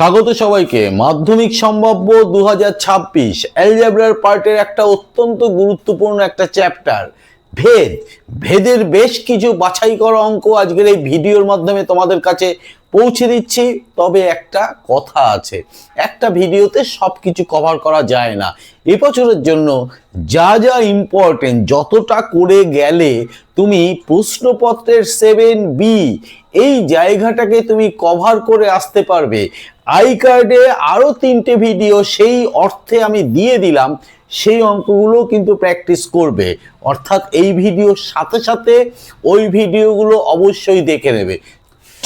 স্বাগত সবাইকে। মাধ্যমিক সম্ভাব্য দু হাজার ছাব্বিশ অ্যালজাবরার পার্টের একটা অত্যন্ত গুরুত্বপূর্ণ একটা চ্যাপ্টার, ভেদ। ভেদের বেশ কিছু বাছাই করা অঙ্ক আজকের এই ভিডিওর মাধ্যমে তোমাদের কাছে পৌঁছে দিচ্ছি, তবে একটা কথা আছে। একটা ভিডিওতে সব কিছু কভার করা যায় না। এবছরের জন্য যা যা ইম্পর্টেন্ট যতটা করে গেলে তুমি প্রশ্নপত্রের সেভেন বি এই জায়গাটাকে তুমি কভার করে আসতে পারবে। আই কার্ডে আরও তিনটে ভিডিও সেই অর্থে আমি দিয়ে দিলাম, সেই অঙ্কগুলো কিন্তু প্র্যাকটিস করবে। অর্থাৎ এই ভিডিওর সাথে সাথে ওই ভিডিওগুলো অবশ্যই দেখে নেবে।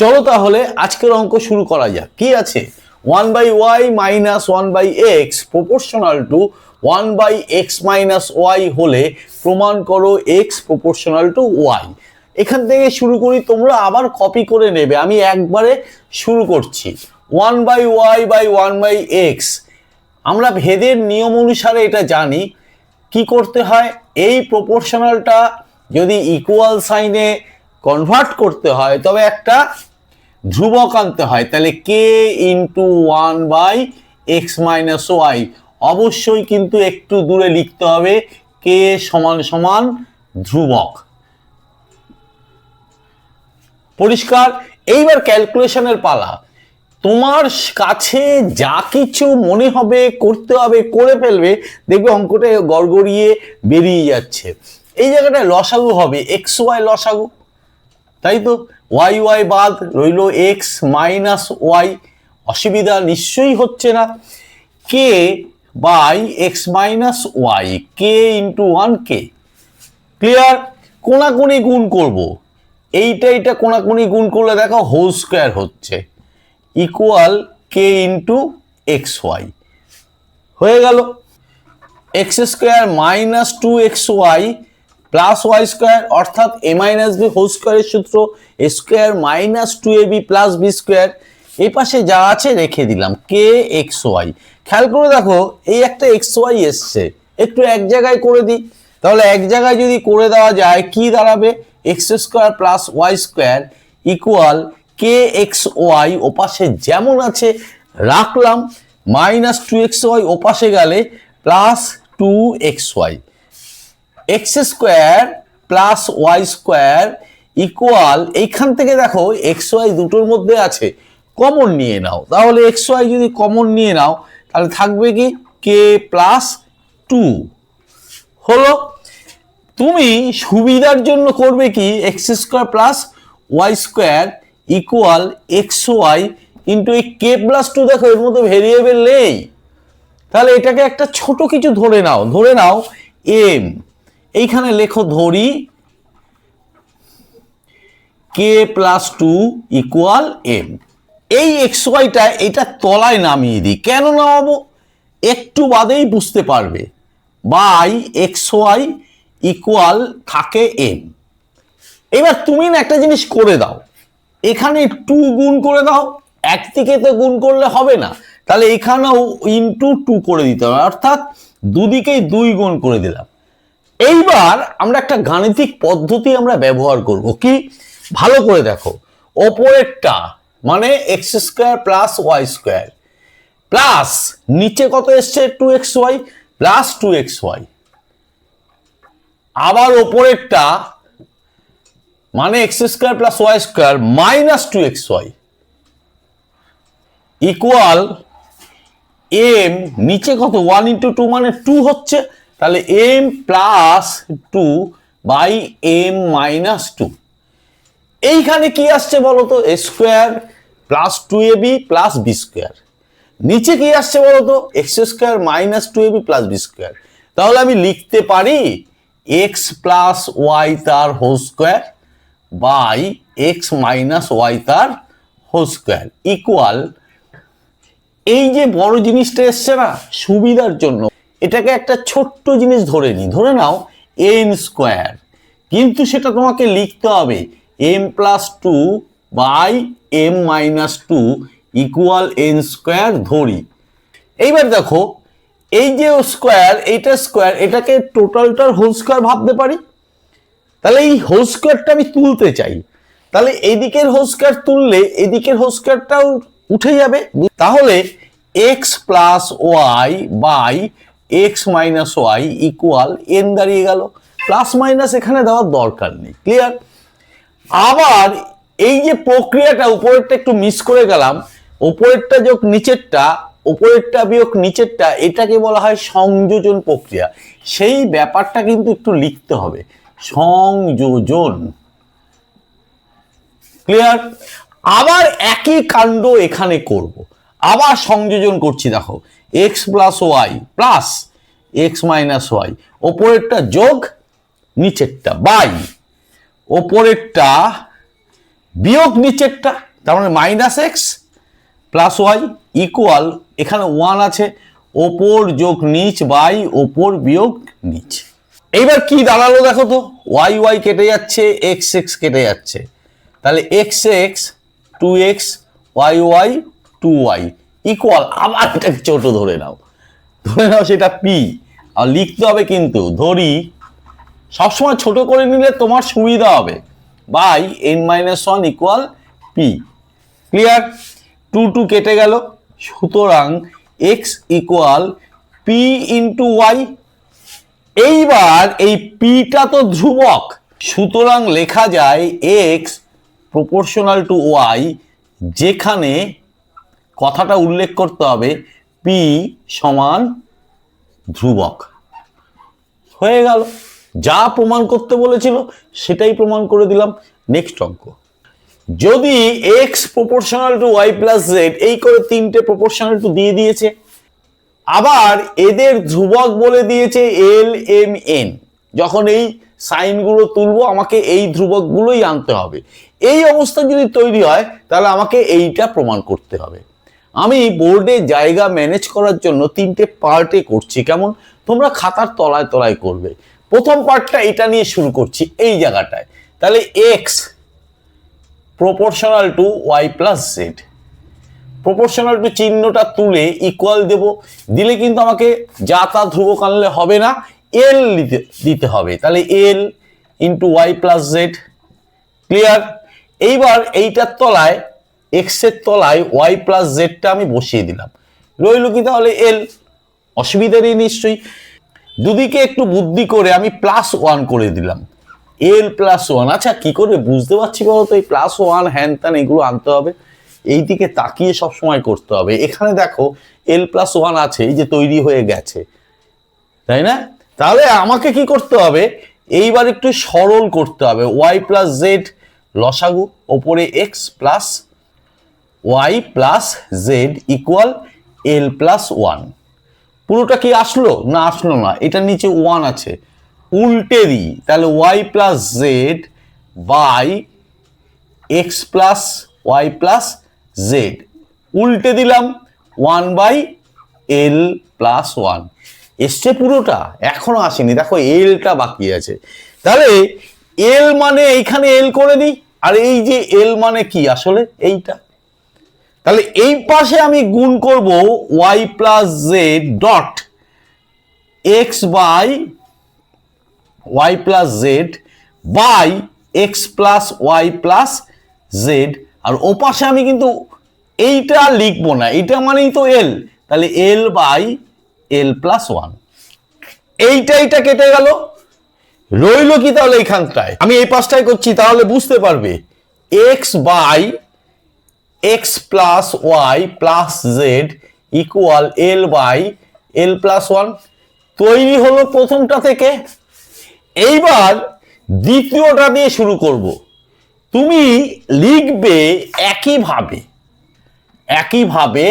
চলো তাহলে আজকের অঙ্ক শুরু করা যাক। কি আছে? One by y minus one by x proportional to one by x minus y হলে প্রমাণ করো এক্স প্রপোর্শনাল টু ওয়াই এখান থেকে শুরু করি, তোমরা আবার কপি করে নেবে। আমি একবারে শুরু করছি। One by y by one by x আমরা ভেদের নিয়ম অনুসারে এটা জানি। কি করতে হয়? এই প্রপোর্শনালটা যদি ইকুয়াল সাইনে কনভার্ট করতে হয়, তবে একটা ধ্রুবক আনতে হয়। তাহলে K into one by x minus y অবশ্যই কিন্তু একটু দূরে লিখতে হবে কে সমান সমান ধ্রুবক। পরিষ্কার? এইবার ক্যালকুলেশনের পালা। তোমার কাছে যা কিছু মনে হবে, করতে হবে, করে ফেলবে, দেখবে অঙ্কটা গড়গড়িয়ে বেরিয়ে যাচ্ছে। এই জায়গাটায় লসাগু হবে এক্স ওয়াই লসাগু। তাই তো? ওয়াই ওয়াই বাদ রইল এক্স মাইনাস ওয়াই অসুবিধা নিশ্চয়ই হচ্ছে না। K by x minus y K into one K clear কোনাকুনি গুণ করব। এইটা এইটা কোনাকুনি গুণ করলে দেখো হোল স্কোয়ার হচ্ছে। Equal K into x y হয়ে গেল। X square minus two x y plus y square, অর্থাৎ এ মাইনাস বি হোল স্কোয়ারের সূত্র, A square minus two A B plus B square. এই পাশে যা আছে রেখে দিলাম, কে এক্স ওয়াই। খেয়াল করে দেখো, এই একটা এক্স ওয়াই এসছে। একটু এক জায়গায় করে দিই। তাহলে এক জায়গায় যদি করে দেওয়া যায়, কি দাঁড়াবে? X square plus y square equal K x y ওপাশে যেমন আছে, রাখলাম। মাইনাস টু এক্স ওয়াই ওপাশে গেলে plus two x y. X square plus y square equal এইখান থেকে দেখো এক্স ওয়াই দুটোর মধ্যে আছে। কমন নিয়ে নাও। তাহলে এক্স ওয়াই যদি কমন নিয়ে নাও, তাহলে থাকবে কি? কে প্লাস টু হলো, তুমি সুবিধার জন্য করবে কি? X square plus y square equal x y into এই কে প্লাস টু দেখো, এর মধ্যে ভেরিয়েবল নেই। তাহলে এটাকে একটা ছোট কিছু ধরে নাও। ধরে নাও এম এইখানে লেখো ধরি K plus two equal M এই এক্স ওয়াইটা এটা তলায় নামিয়ে দিই। কেন নামাবো? একটু বাদেই বুঝতে পারবে। বাই এক্স ওয়াই ইকুয়াল থাকে এম এবার তুমি না একটা জিনিস করে দাও। এখানে টু গুণ করে দাও। একদিকে তো গুণ করলে হবে না। তাহলে এখানেও ইন্টু টু করে দিতে হবে। অর্থাৎ দুদিকেই দুই গুণ করে দিলাম। এইবার আমরা একটা গাণিতিক পদ্ধতি আমরা ব্যবহার করব। কি? ভালো করে দেখো। ওপরেরটা মানে x square plus y square plus নিচে কত এসছে two x y plus two x y আবার ওপরেরটা মানে x square plus y square minus two x y equal m নিচে কত? ওয়ান ইন্টু টু মানে টু হচ্ছে। তাহলে m plus two by m minus two এইখানে কি আসছে বলতো? Square plus two a b plus b square নিচে কি আসছে বলতো? X square minus two a b plus b square তাহলে আমি লিখতে পারি এক্স প্লাস ওয়াই তার whole square by x minus y তার হোল স্কোয়ার ইকুয়াল এই যে বড় জিনিসটা এসছে না, সুবিধার জন্য। এটাকে একটা ছোট্ট জিনিস ধরে নিই, ধরে নাও এম স্কোয়ার কিন্তু সেটা তোমাকে লিখতে হবে m plus two by m minus two equal n square ধরি। এইবার দেখো, এই যে স্কোয়ার এইটা স্কোয়ার এটাকে টোটালটার হোল স্কোয়ার ভাবতে পারি? তাহলে এই হোল স্কোয়ারটা আমি তুলতে চাই। তাহলে এদিকের হোল স্কোয়ার তুললে এদিকের হোল স্কোয়ারটাও উঠে যাবে। তাহলে x plus y by x minus y equal n দাঁড়িয়ে গেল প্লাস মাইনাস এখানে দেওয়ার দরকার নেই ক্লিয়ার আবার এই যে প্রক্রিয়াটা উপরেরটা একটু মিস করে গেলাম, উপরেরটা যোগ নিচেরটা, উপরেরটা বিয়োগ নিচেরটা, এটাকে বলা হয় সংযোজন প্রক্রিয়া। সেই ব্যাপারটা কিন্তু একটু লিখতে হবে, সংযোজন। ক্লিয়ার আবার একই কাণ্ড এখানে করব, আবার সংযোজন করছি, দেখো। X plus y plus x minus y ওপরেরটা যোগ, নিচেরটা বাই। ওপরেরটা বিয়োগ, নিচেরটা, তার মানে minus x plus y equal এখানে ওয়ান আছে, ওপর যোগ, নিচ বাই, ওপর বিয়োগ, নিচ। এইবার কি দাঁড়াল দেখো তো ওয়াই ওয়াই কেটে যাচ্ছে এক্স এক্স কেটে যাচ্ছে। তাহলে x x two x y y two y equal আবার এটাকে ছোট ধরে নাও। ধরে নাও সেটা পি আর লিখতে হবে কিন্তু, ধরি, সবসময় ছোট করে নিলে তোমার সুবিধা হবে। By n minus one equal p clear two two কেটে গেল। সুতরাং x equal p into y এইবার এই পিটা তো ধ্রুবক। সুতরাং লেখা যায় এক্স প্রপোর্শনাল টু ওয়াই যেখানে কথাটা উল্লেখ করতে হবে পি সমান ধ্রুবক। হয়ে গেল। যা প্রমাণ করতে বলেছিল, সেটাই প্রমাণ করে দিলাম নেক্সট অঙ্ক। যদি x proportional to y plus z এই করে তিনটে প্রপোর্শনাল টু দিয়ে দিয়েছে। আবার এদের ধ্রুবক বলে দিয়েছে এল এম এন যখন এই সাইনগুলো তুলবো, আমাকে এই ধ্রুবকগুলোই আনতে হবে। এই অবস্থা যদি তৈরি হয়, তাহলে আমাকে এইটা প্রমাণ করতে হবে। আমি বোর্ডে জায়গা ম্যানেজ করার জন্য তিনটে পার্টে করছি। কেমন? তোমরা খাতার তলায় তলায় করবে। প্রথম পার্টটা এটা নিয়ে শুরু করছি, এই জায়গাটায়। তাহলে x proportional to y plus z proportional to চিহ্নটা তুলে ইকুয়াল দেব। দিলে কিন্তু আমাকে যা তা ধ্রুবক আনলে হবে না এল দিতে হবে। তাহলে l into y plus z clear এইবার এইটার তলায় এক্সের তলায় ওয়াই প্লাস জেডটা আমি বসিয়ে দিলাম। রইল কি তাহলে এল অসুবিধা নেই নিশ্চয়ই। দুদিকে একটু বুদ্ধি করে আমি প্লাস ওয়ান করে দিলাম। এল প্লাস ওয়ান আচ্ছা কি করে বুঝতে পারছি বলতো, এই প্লাস ওয়ান হ্যান ত্যান, এগুলো আনতে হবে। এই দিকে তাকিয়ে সব সময় করতে হবে। এখানে দেখো এল প্লাস ওয়ান আছে, এই যে তৈরি হয়ে গেছে। তাই না? তাহলে আমাকে কি করতে হবে? এইবার একটু সরল করতে হবে। ওয়াই প্লাস জেড লসাগু, ওপরে x plus y plus z equal l plus one. পুরোটা কি আসলো? না আসলো না। এটার নিচে ওয়ান আছে। উল্টে দিই। তাহলে y plus z by x plus y plus z. উল্টে দিলাম one by l plus one. এসছে পুরোটা। এখনও আসেনি। দেখো, এলটা বাকি আছে। তাহলে এল মানে এইখানে এল করে দিই। আর এই যে এল মানে কি আসলে? এইটা। তাহলে এই পাশে আমি গুণ করব y plus z dot x by y plus z by x plus y plus z আর ও পাশে আমি কিন্তু এইটা লিখব না, এইটা মানেই তো এল তাহলে l by l plus one এইটা এইটা কেটে গেল। রইল কি তাহলে এইখানটায়? আমি এই পাশটায় করছি, তাহলে বুঝতে পারবে। X by x plus y plus z equal l by l plus one তৈরি হলো প্রথমটা থেকে। এইবার দ্বিতীয়টা দিয়ে শুরু করব। তুমি লিখবে একইভাবে একইভাবে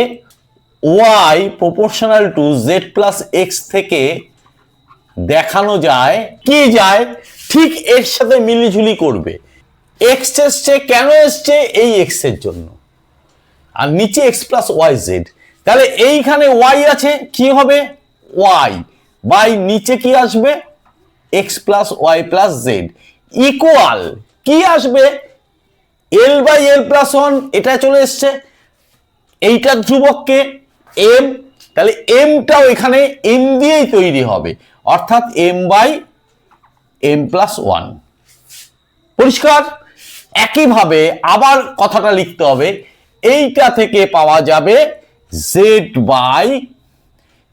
y proportional to z plus x থেকে দেখানো যায়, কি যায়? ঠিক এর সাথে মিলিঝুলি করবে। এক্স এসছে, কেন এসছে? এই এক্সের জন্য। আর নিচে এক্স প্লাস ওয়াই জেড তাহলে এইখানে ওয়াই আছে, কি হবে? ওয়াই বাই নিচে কি আসবে? X plus y plus z equal কি আসবে? L by l plus one এটা চলে এসছে। এইটার ধ্রুবককে এম তাহলে এমটাও এখানে এম দিয়েই তৈরি হবে। অর্থাৎ m by m plus one পরিষ্কার? একইভাবে আবার কথাটা লিখতে হবে। এইটা থেকে পাওয়া যাবে z by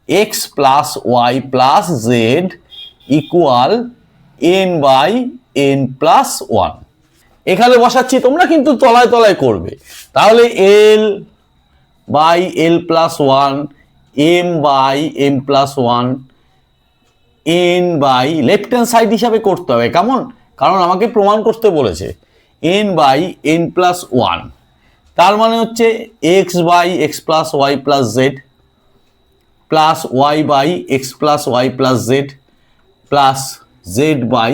x plus y plus z equal n by n plus one এখানে বসাচ্ছি, তোমরা কিন্তু তলায় তলায় করবে। তাহলে l by l plus one m by m plus one n by left hand side হিসাবে করতে হবে, কেমন? কারণ আমাকে প্রমাণ করতে বলেছে। N by n plus one তার মানে হচ্ছে x by x plus y plus z plus y by x plus y plus z plus z by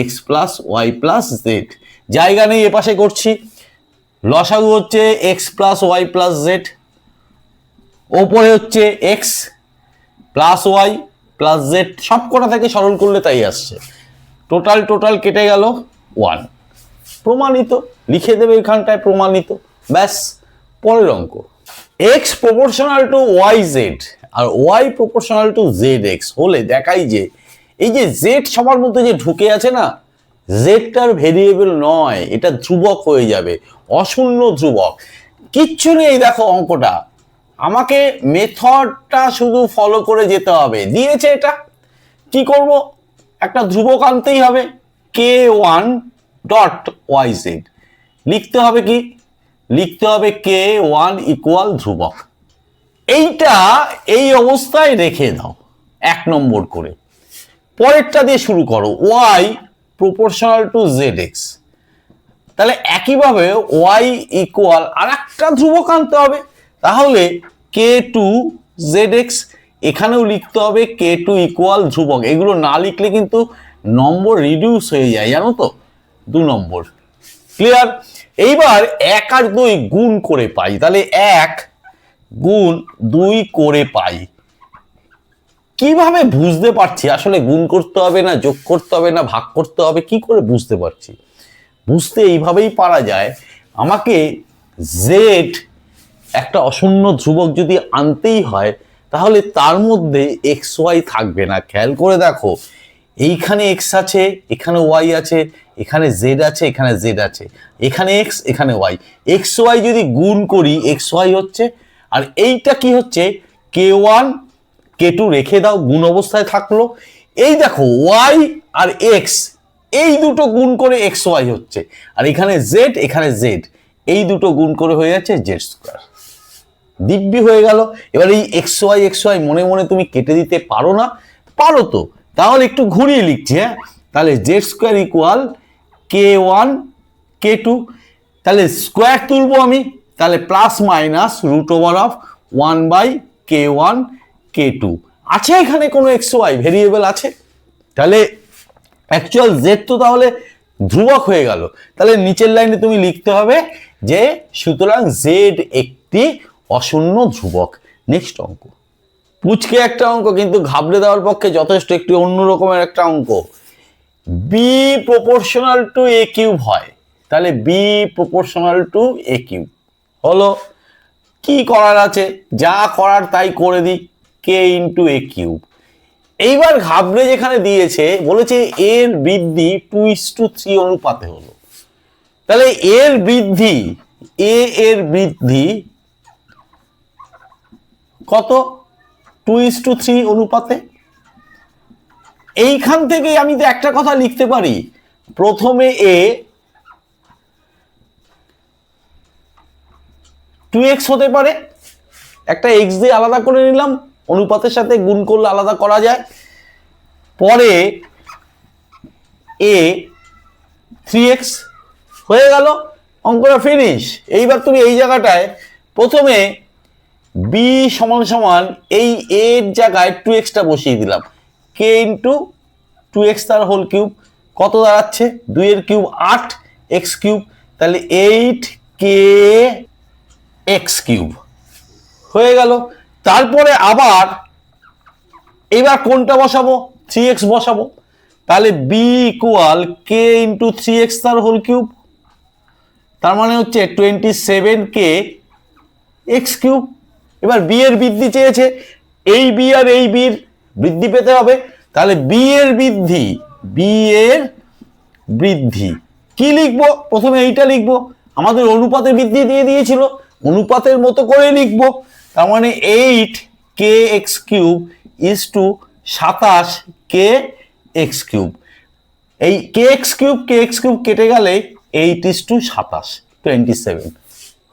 x plus y plus z জায়গা নেই এপাশে করছি। লসাগু হচ্ছে x plus y plus z ওপরে হচ্ছে x plus y plus z সব কটা থেকে সরল করলে তাই আসছে। টোটাল টোটাল কেটে গেল ওয়ান প্রমাণিত, লিখে দেবে এখানটায় প্রমাণিত। ব্যাস, পরের অঙ্ক। X proportional to y z R y proportional to z x হলে দেখাই যে এই যে জেড সবার মধ্যে যে ঢুকে আছে না জেডটার ভেরিয়েবল নয়, এটা ধ্রুবক হয়ে যাবে, অশূন্য ধ্রুবক। কিচ্ছু নেই, দেখো অঙ্কটা। আমাকে মেথডটা শুধু ফলো করে যেতে হবে। দিয়েছে এটা। কি করব? একটা ধ্রুবক আনতেই হবে k one dot y z লিখতে হবে কি? লিখতে হবে কে ওয়ান ইকুয়াল ধ্রুবক। এইটা এই অবস্থায় রেখে দাও, এক নম্বর করে। পরেরটা দিয়ে শুরু করো y proportional to z x তাহলে একইভাবে ওয়াই ইকুয়াল আর একটা ধ্রুবক আনতে হবে, তাহলে কে টু জেড এক্স এখানেও লিখতে হবে কে টু ইকুয়াল ধ্রুবক। এগুলো না লিখলে কিন্তু নম্বর রিডিউস হয়ে যায়, জানো তো? দু নম্বর। ক্লিয়ার এইবার এক আর দুই গুণ করে পাই, তাহলে এক গুণ দুই করে পাই। কীভাবে বুঝতে পারছি? আসলে গুণ করতে হবে না, যোগ করতে হবে না, ভাগ করতে হবে, কি করে বুঝতে পারছি? বুঝতে এইভাবেই পারা যায়, আমাকে জেড একটা অশূন্য ধ্রুবক যদি আনতেই হয়, তাহলে তার মধ্যে এক্স ওয়াই থাকবে না। খেয়াল করে দেখো এইখানে এক্স আছে, এখানে ওয়াই আছে, এখানে জেড আছে, এখানে জেড আছে। এখানে এক্স এখানে ওয়াই এক্স ওয়াই যদি গুণ করি এক্স ওয়াই হচ্ছে, আর এইটা কি হচ্ছে? কে ওয়ান কে টু রেখে দাও, গুণ অবস্থায় থাকল। এই দেখো ওয়াই আর এক্স এই দুটো গুণ করে এক্স ওয়াই হচ্ছে। আর এখানে জেড এখানে জেড এই দুটো গুণ করে হয়ে যাচ্ছে জেড স্কোয়ার দিব্যি হয়ে গেল। এবার এই এক্স ওয়াই এক্স ওয়াই মনে মনে তুমি কেটে দিতে পারো না? পারো তো। তাহলে একটু ঘুরিয়ে লিখছি হ্যাঁ? তাহলে z square equal k one k two তাহলে স্কোয়ার তুলবো আমি, তাহলে plus minus root over of one by k one k two আছে এখানে কোনো এক্স ওয়াই ভেরিয়েবল আছে? তাহলে অ্যাকচুয়াল জেড তো তাহলে ধ্রুবক হয়ে গেল। তাহলে নিচের লাইনে তুমি লিখতে হবে যে সুতরাং জেড একটি অশূন্য ধ্রুবক। নেক্সট অঙ্ক। পুচকে একটা অঙ্ক, কিন্তু ঘাবড়ে দেওয়ার পক্ষে যথেষ্ট একটি অন্য রকমের একটা অঙ্ক। B proportional to a cube হয়। তাহলে b proportional to a cube হলো, কি করার আছে? যা করার তাই করে দিই কে ইন্টু এ কিউব এইবার ঘাবড়ে যেখানে দিয়েছে, বলেছে এর বৃদ্ধি টু ইস টু থ্রি অনুপাতে হলো। তাহলে এর বৃদ্ধি এ এর বৃদ্ধি কত? টু ইস টু থ্রি অনুপাতে। এইখান থেকে আমি তো একটা কথা লিখতে পারি, প্রথমে এ টু এক্স হতে পারে, একটা এক্স দিয়ে আলাদা করে নিলাম, অনুপাতের সাথে গুণ করলে আলাদা করা যায়। পরে এ থ্রি এক্স হয়ে গেল, অঙ্কটা ফিনিশ এইবার তুমি এই জায়গাটায় প্রথমে বি সমান সমান এই এর জায়গায় টু এক্সটা বসিয়ে দিলাম। কে ইন্টু টু এক্স তার হোল কিউব কত দাঁড়াচ্ছে? দুইয়ের কিউব আট এক্স কিউব তাহলে এইট কে এক্স কিউব হয়ে গেল। তারপরে আবার এবার কোনটা বসাবো? থ্রি এক্স বসাবো। তাহলে b equal k into three x তার হোল কিউব তার মানে হচ্ছে twenty seven k x cube এবার বি এর বৃদ্ধি চেয়েছে, এই বি আর এই বির বৃদ্ধি পেতে হবে। তাহলে বি এর বৃদ্ধি বি এর বৃদ্ধি। কি লিখব? প্রথমে এইটা লিখব। আমাদের অনুপাতে বৃদ্ধি দিয়ে দিয়েছিল, অনুপাতের মতো করে লিখব। তার মানে eight k x cube is to সাতাশ কে এক্স কিউব এই k x cube k x cube কেটে গেলে এইট ইস টু সাতাশ টোয়েন্টি সেভেন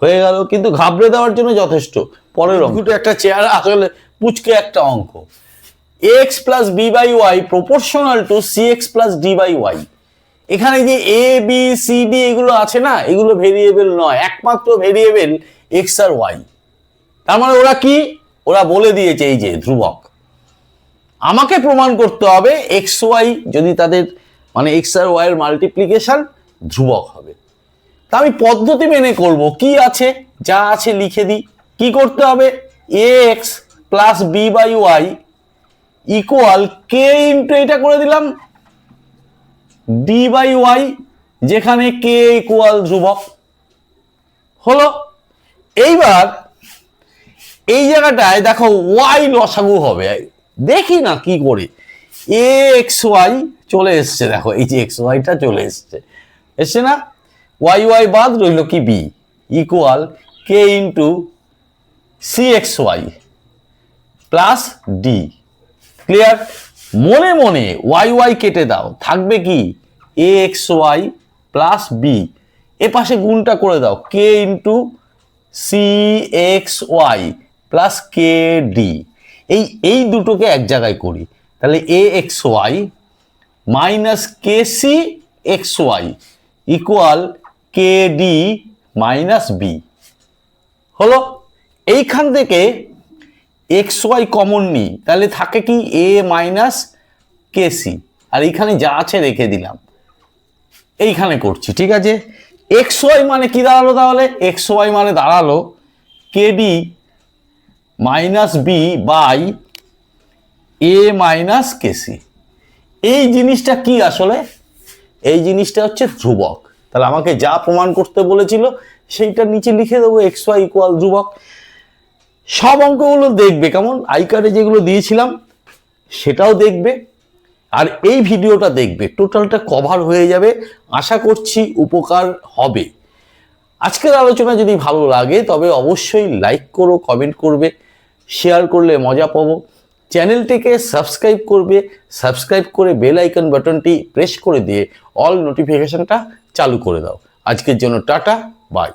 হয়ে গেল, কিন্তু ঘাবড়ে দেওয়ার জন্য যথেষ্ট। পরের অঙ্কটা একটা চেয়ার, আসলে পুচকে একটা অঙ্ক। X plus b by y proportional to c x plus d by y এখানে যে এ বি সি ডি এগুলো আছে না, এগুলো ভেরিয়েবল নয়, একমাত্র ভেরিয়েবল এক্স আর ওয়াই তার মানে ওরা কি? ওরা বলে দিয়েছে এই যে ধ্রুবক। আমাকে প্রমাণ করতে হবে এক্স ওয়াই যদি তাদের মানে এক্স আর ওয়াই এর মাল্টিপ্লিকেশন ধ্রুবক হবে। তা আমি পদ্ধতি মেনে করব। কি আছে? যা আছে লিখে দিই। কি করতে হবে? A x plus b by y equal k into এটা করে দিলাম। ডি বাই ওয়াই যেখানে কে ইকুয়াল ধ্রুবক। হলো? এইবার এই জায়গাটায় দেখো ওয়াই লসাগু হবে। দেখি না কি করে। এ এক্স ওয়াই চলে এসছে। দেখো এই যে এক্স ওয়াইটা চলে এসছে। এসছে না? ওয়াই ওয়াই বাদ রইল কি b equal k into c x y plus d clear মনে মনে ওয়াই ওয়াই কেটে দাও। থাকবে কি? A x y plus b এ পাশে গুণটা করে দাও। K into c x y plus k d এই এই দুটোকে এক জায়গায় করি। তাহলে a x y minus k c x y equal k d minus b হলো, এইখান থেকে এক্স ওয়াই কমন নিই, তাহলে থাকে কি এ মাইনাস কে সি আর এইখানে যা আছে রেখে দিলাম। এইখানে করছি, ঠিক আছে? এক্স ওয়াই মানে কি দাঁড়াল তাহলে? এক্স ওয়াই মানে দাঁড়াল k d minus b by a minus k c এই জিনিসটা কি আসলে? এই জিনিসটা হচ্ছে ধ্রুবক। তাহলে আমাকে যা প্রমাণ করতে বলেছিল সেইটা নিচে লিখে দেবো এক্স ওয়াই ইকুয়াল ধ্রুবক। সব অঙ্কগুলো দেখবে, কেমন? আই কার্ডে যেগুলো দিয়েছিলাম, সেটাও দেখবে। আর এই ভিডিওটা দেখবে, টোটালটা কভার হয়ে যাবে। আশা করছি উপকার হবে। আজকের আলোচনা যদি ভালো লাগে, তবে অবশ্যই লাইক করো কমেন্ট করবে শেয়ার করলে মজা পাবো। চ্যানেলটিকে সাবস্ক্রাইব করবে সাবস্ক্রাইব করে বেল আইকন বাটনটি প্রেস করে দিয়ে অল নোটিফিকেশনটা চালু করে দাও। আজকের জন্য টাটা বাই